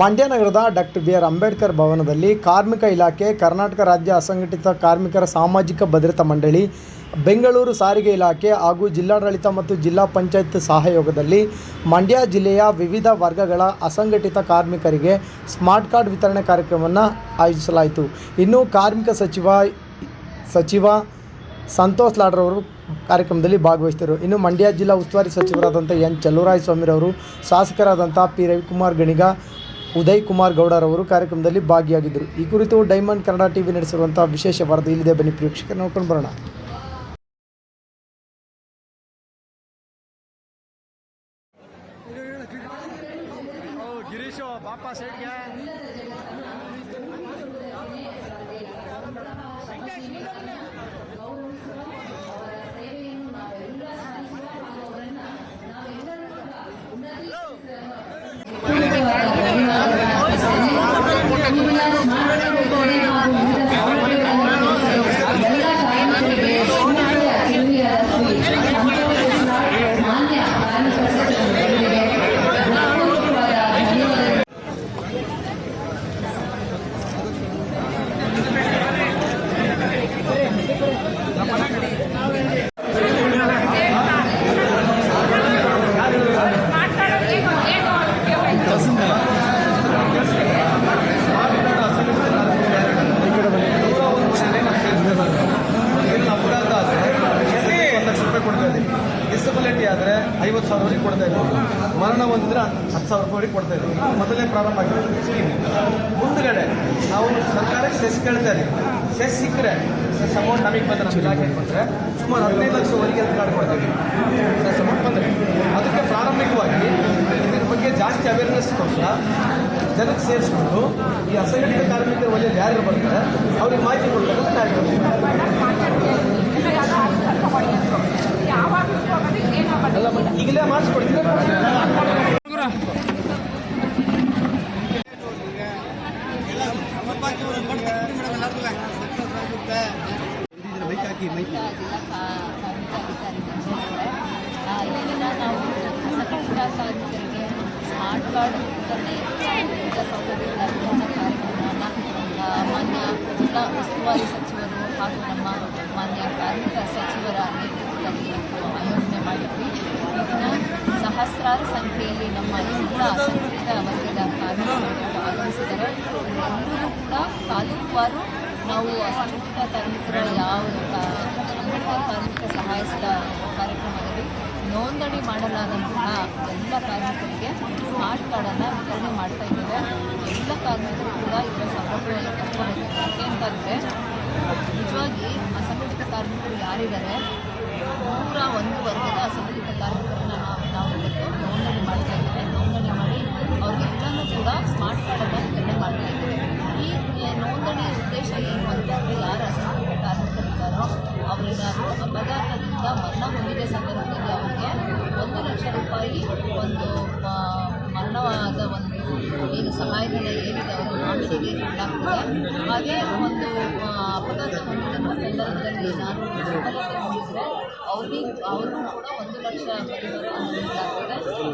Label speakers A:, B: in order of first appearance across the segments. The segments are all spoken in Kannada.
A: ಮಂಡ್ಯ ನಗರದ ಡಾಕ್ಟರ್ ಬಿ ಆರ್ ಅಂಬೇಡ್ಕರ್ ಭವನದಲ್ಲಿ ಕಾರ್ಮಿಕ ಇಲಾಖೆ, ಕರ್ನಾಟಕ ರಾಜ್ಯ ಅಸಂಘಟಿತ ಕಾರ್ಮಿಕರ ಸಾಮಾಜಿಕ ಭದ್ರತಾ ಮಂಡಳಿ, ಬೆಂಗಳೂರು ಸಾರಿಗೆ ಇಲಾಖೆ ಹಾಗೂ ಜಿಲ್ಲಾಡಳಿತ ಮತ್ತು ಜಿಲ್ಲಾ ಪಂಚಾಯತ್ ಸಹಯೋಗದಲ್ಲಿ ಮಂಡ್ಯ ಜಿಲ್ಲೆಯ ವಿವಿಧ ವರ್ಗಗಳ ಅಸಂಘಟಿತ ಕಾರ್ಮಿಕರಿಗೆ ಸ್ಮಾರ್ಟ್ ಕಾರ್ಡ್ ವಿತರಣೆ ಕಾರ್ಯಕ್ರಮವನ್ನು ಆಯೋಜಿಸಲಾಯಿತು. ಇನ್ನು ಕಾರ್ಮಿಕ ಸಚಿವ ಸಚಿವ ಸಂತೋಷ್ ಲಾಡ್ರವರು ಕಾರ್ಯಕ್ರಮದಲ್ಲಿ ಭಾಗವಹಿಸಿದರು ಇನ್ನು ಮಂಡ್ಯ ಜಿಲ್ಲಾ ಉಸ್ತುವಾರಿ ಸಚಿವರಾದಂಥ ಎನ್ ಚಲುವರಾಯ ಸ್ವಾಮಿರವರು ಶಾಸಕರಾದಂಥ ಪಿ ರವಿಕುಮಾರ್ ಗಣಿಗ ಉದಯ್ ಕುಮಾರ್ ಗೌಡರವರು ಕಾರ್ಯಕ್ರಮದಲ್ಲಿ ಭಾಗಿಯಾಗಿದ್ದರು. ಈ ಕುರಿತು ಡೈಮಂಡ್ ಕನ್ನಡ ಟಿವಿ ನಡೆಸಿರುವಂಥ ವಿಶೇಷ ವರದಿ ಇಲ್ಲಿದೆ. ಬನ್ನಿ ಪ್ರೇಕ್ಷಕರು ನೋಡ್ಕೊಂಡು ಬರೋಣ
B: ಗಿರೀಶು ಬಾಪ ಸೈಡ್ಗೆ ಒಂದು ಲಕ್ಷ ರೂಪಾಯಿ ಕೊಡ್ತಾ ಇದ್ದೀವಿ ಡಿಸಬಿಲಿಟಿ ಆದರೆ ಐವತ್ತು ಸಾವಿರವರೆಗೆ ಕೊಡ್ತಾ ಇದ್ರು ಮರಣ ಹೊಂದಿದ್ರೆ ಹತ್ತು ಸಾವಿರ ರೂಪಾಯಿವರೆಗೆ ಕೊಡ್ತಾ ಇದ್ದೀವಿ ಮೊದಲೇ ಪ್ರಾರಂಭ ಆಗಿದೆ ಸ್ಕೀಮ್ ಮುಂದ್ಗಡೆ ನಾವು ಸರ್ಕಾರಕ್ಕೆ ಸೆಸ್ ಕೇಳ್ತಾ ಇದ್ದೀವಿ ಸೆಸ್ ಸಿಕ್ಕರೆ ಸೆಸ್ ಅಮೌಂಟ್ ನಮಗೆ ಬಂದರೆ ನಮ್ಮ ಇಲಾಖೆ ಬಂದರೆ ಸುಮಾರು ಹದಿನೈದು ಲಕ್ಷವರೆಗೆ ಅದು ಕಾರ್ಡ್ ಕೊಡ್ತೀವಿ. ಸೆಸ್ ಅಮೌಂಟ್ ಬಂದರೆ. ಅದಕ್ಕೆ ಪ್ರಾರಂಭಿಕವಾಗಿ ಇದ್ರ ಬಗ್ಗೆ ಜಾಸ್ತಿ ಅವೇರ್ನೆಸ್ ಕೊಡ್ತಾ ಜನಕ್ಕೆ ಸೇರಿಸ್ಕೊಂಡು ಈ ಅಸಂಘಟಿತ ಕಾರ್ಮಿಕರ ವಲಯದಲ್ಲಿ ಯಾರು ಬರ್ತಾರೆ, ಅವ್ರಿಗೆ ಮಾಹಿತಿ ಕೊಡ್ತಾರೆ ಈಗಲೇ ಮಾಡಿಸ್ಕೊಡ್ತೀರ
C: ಜಿಲ್ಲಾ ಕಾ- ಕಾರ್ಮಿಕ ಅಧಿಕಾರಿ ಮಂಜುಳವರೇ. ಆ, ಇಲ್ಲಿನ ನಾವು ಅಸಂಘಟಿತ ಕಾರ್ಮಿಕರಿಗೆ ಸ್ಮಾರ್ಟ್ ಕಾರ್ಡ್ ವಿತರಣೆ ವಿವಿಧ ಸೌಲಭ್ಯಗಳ ವಿತರಣಾ ಕಾರ್ಯಕ್ರಮವನ್ನು ಆ, ಮಾನ್ಯ ಜಿಲ್ಲಾ ಉಸ್ತುವಾರಿ ಸಚಿವರು ಹಾಗೂ ನಮ್ಮ ಮಾನ್ಯ ಕಾರ್ಮಿಕ ಸಚಿವರ ನೇತೃತ್ವದಲ್ಲಿ ಆಯೋಜನೆ ಮಾಡಿದ್ವಿ ಈ ದಿನ ಸಹಸ್ರಾರು ಸಂಖ್ಯೆಯಲ್ಲಿ ನಮ್ಮ ಎಲ್ಲ ಸಂಘಟಿತ ವರ್ಗದ ಕಾರ್ಮಿಕರು ಆಗಮಿಸಿದರು ಎಲ್ಲರೂ ಕೂಡ ತಾಲೂಕುವಾರು ನಾವು ಅಸಂಘಟಿತ ಕಾರ್ಮಿಕರ ಯಾವ ಸಂಘಟಿತ ಕಾರ್ಮಿಕ ಸಹಾಯಿಸಿದ ಕಾರ್ಯಕ್ರಮದಲ್ಲಿ ನೋಂದಣಿ ಮಾಡಲಾದಂತಹ ಎಲ್ಲ ಕಾರ್ಮಿಕರಿಗೆ ಸ್ಮಾರ್ಟ್ ಕಾರ್ಡನ್ನು ವಿತರಣೆ ಮಾಡ್ತಾ ಇದ್ದೇವೆ ಎಲ್ಲ ಕಾರ್ಮಿಕರು ಕೂಡ ಇದರ ಸೌಲಭ್ಯವನ್ನು ಪಡ್ಕೋಬೇಕು ಯಾಕೆ ಅಂತಂದರೆ ಕಾರ್ಮಿಕರು ಯಾರಿದ್ದಾರೆ? ನೂರ ಒಂದು ವರ್ಗದ ಅಸಂಘಟಿತ ಕಾರ್ಮಿಕರನ್ನ ನಾವು ನಾವು ನೋಂದಣಿ ಮಾಡ್ತಾ ಇದ್ದೇವೆ. ನೋಂದಣಿ ಮಾಡಿ ಅವ್ರಿಗೆಲ್ಲನೂ ಕೂಡ ಸ್ಮಾರ್ಟ್ ಕಾರ್ಡನ್ನು ವಿತರಣೆ ಮಾಡ್ತಾ ಇದ್ದೇವೆ. ಈ ನೋಂದಣಿ ಉದ್ದೇಶ ಏನು ಅಂತಂದರೆ ಯಾರು ಅಸಂಘಟಿತ ಕಾರ್ಮಿಕರಿದ್ದಾರೋ ಅವರೇನಾದ್ರು ಅಪಘಾತದಿಂದ ಮರಣ ಹೊಂದಿದ ಸಂದರ್ಭದಲ್ಲಿ ಅವರಿಗೆ ಒಂದು ಲಕ್ಷ ರೂಪಾಯಿ ಒಂದು ಮರಣವಾದ ಒಂದು ಏನು ಸಹಾಯಧನ ಏನಿದೆ ಅವರು ನಾಮಿನಿಗೆ ಕೊಡಲಾಗ್ತದೆ ಹಾಗೆ ಒಂದು ಅಪಘಾತ ಹೊಂದಿದಂಥ ಸಂದರ್ಭದಲ್ಲಿ ನಾನು ಹೊಂದಿದ್ರೆ ಅವ್ರಿಗೆ, ಅವರು ಕೂಡ ಒಂದು ಲಕ್ಷ ಪರಿಹಾರವನ್ನು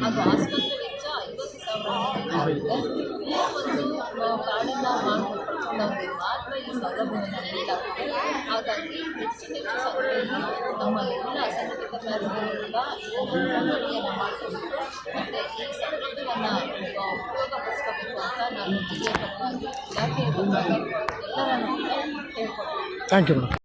C: ಅದು ಆಸ್ಪತ್ರೆ ವೆಚ್ಚ ಐವತ್ತು ಸಾವಿರ ಒಂದು ಕಾರ್ಡನ್ನು ಮಾಡಿಕೊಟ್ಟವರಿಗೆ ಮಾತ್ರ ಈ ಸೌಲಭ್ಯವನ್ನು ನೀಡಲಾಗ್ತದೆ ಹಾಗಾಗಿ ಹೆಚ್ಚಿನ ಹೆಚ್ಚು ಸಂಖ್ಯೆಯಲ್ಲಿ ನಮ್ಮ ಎಲ್ಲ ಅಸಂಘಟಿತ ಕಾರ್ಮಿಕರು ಕೂಡ ಇದನ್ನು ನೋಂದಣಿಯನ್ನು ನಾನು ಜಿಲ್ಲೆಯ